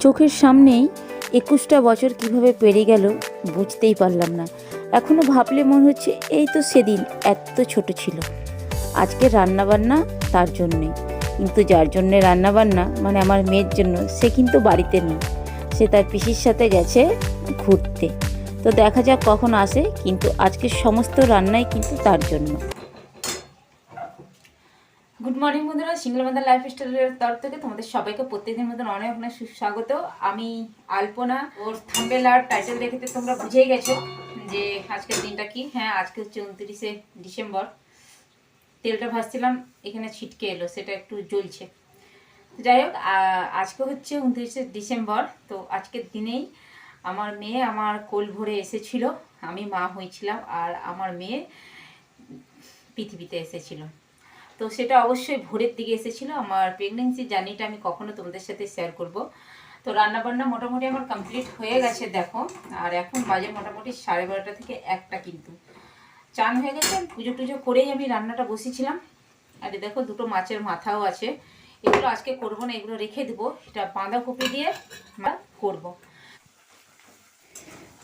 চোখের সামনেই একুশটা বছর কীভাবে পেরিয়ে গেল বুঝতেই পারলাম না। এখনও ভাবলে মনে হচ্ছে এই তো সেদিন এত ছোট ছিল। আজকে রান্নাবান্না তার জন্যে। কিন্তু যার জন্যে রান্নাবান্না মানে আমার মেয়ের জন্য, সে কিন্তু বাড়িতে নেই। সে তার পিসির সাথে গেছে ঘুরতে। তো দেখা যাক কখন আসে, কিন্তু আজকে সমস্ত রান্নাই কিন্তু তার জন্য। মর্নিং বন্ধুরা, সিঙ্গল মাদার লাইফ স্টাইলের তরফ থেকে তোমাদের সবাইকে প্রত্যেকদিন মতন অনেক অনেক সুস্বাগত। আমি আলপনা, ওর থাম্বেল আর টাইটেল দেখে তো তোমরা বুঝেই গেছো যে আজকের দিনটা কি। হ্যাঁ আজকে হচ্ছে উনত্রিশে ডিসেম্বর। তেলটা ভাজছিলাম, এখানে ছিটকে এলো, সেটা একটু জ্বলছে। যাই হোক আজকে হচ্ছে উনত্রিশে ডিসেম্বর, তো আজকের দিনেই আমার মেয়ে আমার কোল ভরে এসেছিল। আমি মা হয়েছিলাম আর আমার মেয়ে পৃথিবীতে এসেছিল। তো সেটা অবশ্যই ভোরের দিকে এসেছিল। আমার প্রেগনেন্সি জার্নিটা আমি কখনো তোমাদের সাথে শেয়ার করব। তো রান্নাবান্না মোটামুটি আমার কমপ্লিট হয়ে গেছে, দেখো। আর এখন বাজে মোটামুটি সাড়ে বারোটা থেকে একটা কিন্তু। চান হয়ে গেছে, পুজো টুজো করেই আমি রান্নাটা বসেছিলাম। আর দেখো দুটো মাছের মাথাও আছে। এগুলো আজকে করব না, এগুলো রেখে দেবো। এটা বাঁধাকপি দিয়ে আমরা করব।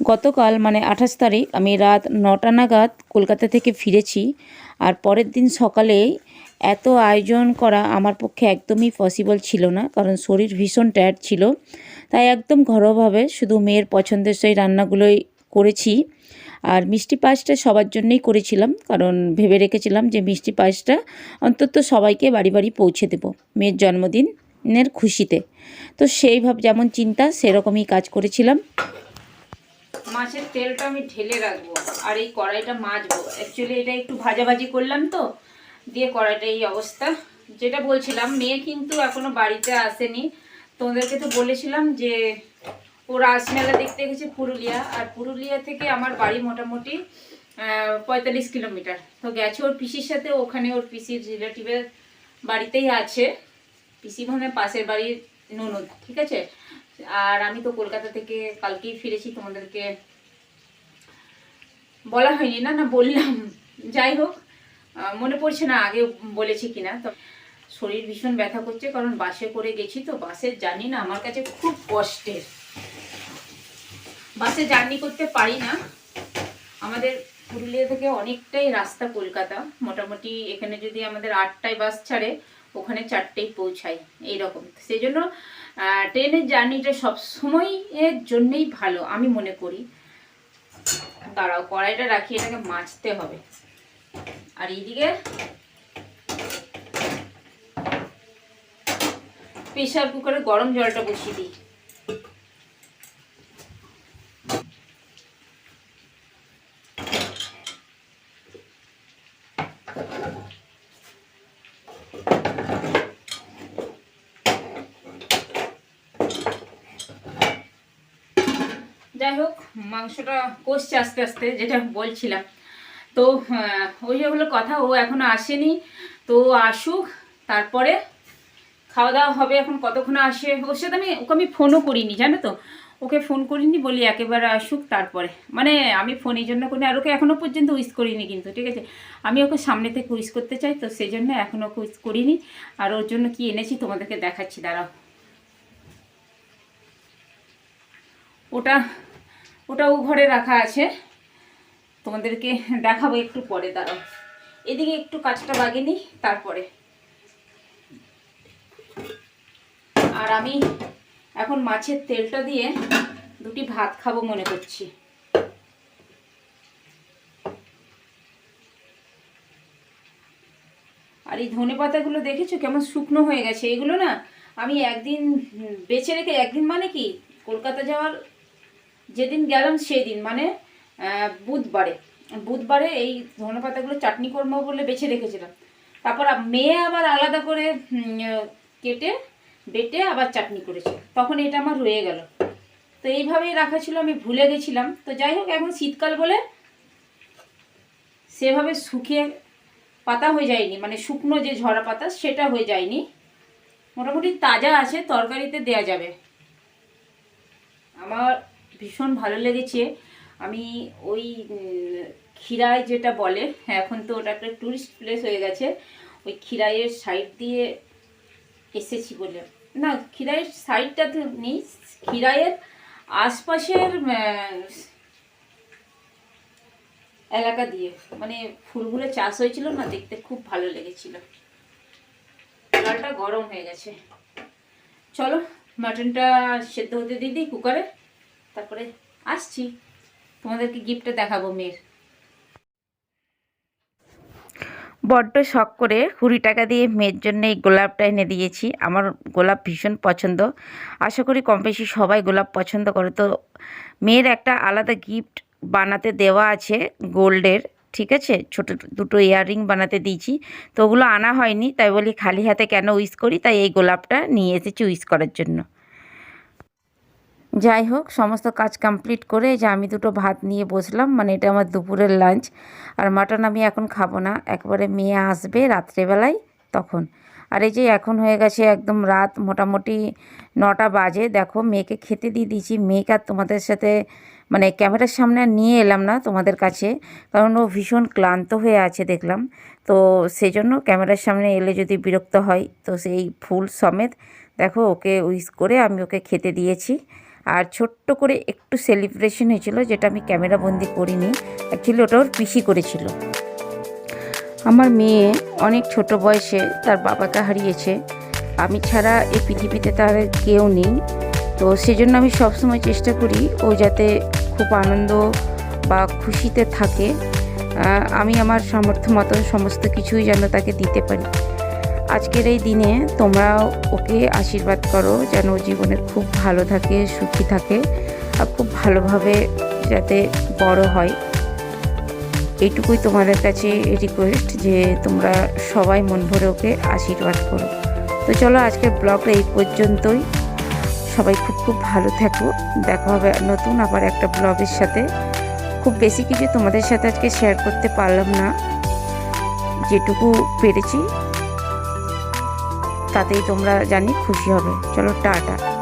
গতকাল মানে আঠাশ তারিখ, আমি রাত নটা নাগাদ কলকাতা থেকে ফিরেছি আর পরের দিন সকালে এত আয়োজন করা আমার পক্ষে একদমই পসিবল ছিল না, কারণ শরীর ভীষণ টায়ার্ড ছিল। তাই একদম ঘরোয়াভাবে শুধু মেয়ের পছন্দের সেই রান্নাগুলোই করেছি আর মিষ্টি পায়েসটা সবার জন্যই করেছিলাম, কারণ ভেবে রেখেছিলাম যে মিষ্টি পায়েসটা অন্তত সবাইকে বাড়ি বাড়ি পৌঁছে দেবো মেয়ের জন্মদিনের খুশিতে। তো সেইভাবে যেমন চিন্তা, সেরকমই কাজ করেছিলাম। মাছের তেলটা আমি ঢেলে রাখব আর এই কড়াইটা মাজবো। অ্যাকচুয়ালি এটা একটু ভাজাভাজি করলাম তো, দিয়ে কড়াইটা এই অবস্থা। যেটা বলছিলাম, মেয়ে কিন্তু এখনও বাড়িতে আসেনি। তোমাদেরকে তো বলেছিলাম যে ও রাসমেলা দেখতে গেছে পুরুলিয়া। আর পুরুলিয়া থেকে আমার বাড়ি মোটামুটি পঁয়তাল্লিশ কিলোমিটার। তো গেছে ওর পিসির সাথে, ওখানে ওর পিসির রিলেটিভের বাড়িতেই আছে। পিসি মানে পাশের বাড়ির ননদ, ঠিক আছে? আর আমি তো কলকাতা থেকে কালকেই ফিরেছি, তোমাদেরকে বলা হয়নি। না না, বললাম। যাই হোক মনে পড়ছে না আগে বলেছি কিনা। তো শরীর ভীষণ ব্যথা করছে, কারণ বাসে করে গেছি তো, বাসের জার্নি না আমার কাছে খুব কষ্টের। বাসে জার্নি করতে পারি না। আমাদের পুরুলিয়া থেকে অনেকটাই রাস্তা কলকাতা। মোটামুটি এখানে যদি আমাদের আটটায় বাস ছাড়ে ওখানে চারটেই পৌঁছাই এইরকম। সেই জন্য ট্রেনের জার্নিটা সবসময় এর জন্যেই ভালো, আমি মনে করি। দাঁড়াও, কড়াইটা রাখি, এটাকে মাছতে হবে। আর এইদিকে প্রেশার কুকারে গরম জলটা বসিয়ে দিই। যাই হোক, মাংসটা কষছে আস্তে আস্তে, যেটা বলছিলাম। তো ওই হলো কথা, ও এখনও আসেনি। তো আসুক, তারপরে খাওয়া দাওয়া হবে এখন কতক্ষণ আসে? ওর সাথে আমি, ওকে আমি ফোনও করিনি, জানো তো? ওকে ফোন করিনি, বলি একেবারে আসুক তারপরে। মানে আমি ফোন এই জন্য করি আর ওকে এখনও পর্যন্ত উইস করিনি কিন্তু, ঠিক আছে? আমি ওকে সামনে থেকে উইস করতে চাই, তো সেই জন্য এখনও ওকে উইস করিনি। আর ওর জন্য কি এনেছি, তোমাদেরকে দেখাচ্ছি, দাঁড়াও। ওটা ওটা ও ঘরে রাখা আছে। তোমাদেরকে দেখাবো একটু পরে, দাঁড়াও। এদিকে একটু কাজটা বাগিয়ে নিই, তারপরে। আর আমি এখন মাছের তেলটা দিয়ে দুটি ভাত খাব মনে করছি। আর এই ধনে পাতাগুলো দেখেছ কেমন শুকনো হয়ে গেছে? এগুলো না আমি একদিন বেছে রেখে, একদিন মানে কি? কলকাতা যাওয়ার যেদিন গেলাম সেদিন মানে বুধবারে। বুধবারে এই ধনে পাতাগুলো চাটনি করব বলে বেছে রেখেছিলাম। তারপর মেয়ে আবার আলাদা করে কেটে, বেটে আবার চাটনি করেছে। তখন এটা আমার রয়ে গেল। তো এইভাবেই রাখা ছিল, আমি ভুলে গেছিলাম। তো যাই হোক, এখন শীতকাল বলে সেভাবে শুকিয়ে পাতা হয়ে যায়নি। মানে শুকনো যে ঝরা পাতা, সেটা হয়ে যায়নি। মোটামুটি তাজা আছে, তরকারিতে দেয়া যাবে। আমার ভীষণ ভালো লেগেছে। আমি ওই উম, যেটা বলে এখন তো ওটা একটা টুরিস্ট প্লেস হয়ে গেছে ওই খিরাইয়ের সাইড দিয়ে এসেছি বলে। না খিরাইয়ের সাইডটাতে নেই খিরাইয়ের আশপাশের এলাকা দিয়ে। মানে ফুলগুলো চাষ হয়েছিল না দেখতে খুব ভালো লেগেছিল। জলটা গরম হয়ে গেছে। চলো মাটনটা সেদ্ধ হতে দিয়ে দিই কুকারে তারপরে আসছি। তোমাদেরকে গিফটটা দেখাবো মেয়ের। বড্ড শখ করে কুড়ি টাকা দিয়ে মেয়ের জন্য এই গোলাপটা এনে দিয়েছি। আমার গোলাপ ভীষণ পছন্দ। আশা করি কম বেশি সবাই গোলাপ পছন্দ করে। তো মেয়ের একটা আলাদা গিফট বানাতে দেওয়া আছে গোল্ডের, ঠিক আছে? ছোট দুটো ইয়াররিং বানাতে দিয়েছি। তো ওগুলো আনা হয়নি, তাই বলি খালি হাতে কেন উইস করি, তাই এই গোলাপটা নিয়ে এসেছি উইস করার জন্য। যাই হোক, সমস্ত কাজ কমপ্লিট করে যে আমি দুটো ভাত নিয়ে বসলাম মানে এটা আমার দুপুরের লাঞ্চ আর মাটন আমি এখন খাব না। একবারে মেয়ে আসবে রাত্রেবেলায় তখন। আর এই যে এখন হয়ে গেছে একদম রাত মোটামুটি নটা বাজে। দেখো, মেয়েকে খেতে দিয়ে দিয়েছি। মেয়েকে আর তোমাদের সাথে মানে ক্যামেরার সামনে নিয়ে এলাম না তোমাদের কাছে, কারণ ও ভীষণ ক্লান্ত হয়ে আছে দেখলাম। তো সেই জন্য ক্যামেরার সামনে এলে যদি বিরক্ত হয়, তো সেই ফুল সমেত দেখো ওকে উইস করে আমি ওকে খেতে দিয়েছি। আর ছোট্ট করে একটু সেলিব্রেশন হয়েছিল, যেটা আমি ক্যামেরা বন্দি করিনি। অ্যাকচুয়ালি ওটা ওর পিসি করেছিল। আমার মেয়ে অনেক ছোট বয়সে তার বাবাকে হারিয়েছে। আমি ছাড়া এই পৃথিবীতে তার কেউ নেই। তো সেজন্য আমি সবসময় চেষ্টা করি ও যাতে খুব আনন্দ বা খুশিতে থাকে। আমি আমার সামর্থ্য মতন সমস্ত কিছুই যেন তাকে দিতে পারি। আজকের এই দিনে তোমরা ওকে আশীর্বাদ করো যেন জীবনে খুব ভালো থাকে, সুখী থাকে আর খুব ভালোভাবে যাতে বড় হয়। এইটুকুই তোমাদের কাছে রিকোয়েস্ট যে তোমরা সবাই মন ভরে ওকে আশীর্বাদ করো। তো চলো আজকের ব্লগটা এই পর্যন্তই। সবাই খুব খুব ভালো থাকো। দেখা হবে নতুন আবার একটা ব্লগের সাথে। খুব বেশি কিছু তোমাদের সাথে আজকে শেয়ার করতে পারলাম না। যেটুকু পেরেছি। তাতেই তোমরা জানি খুশি হবে। চলো টাটা।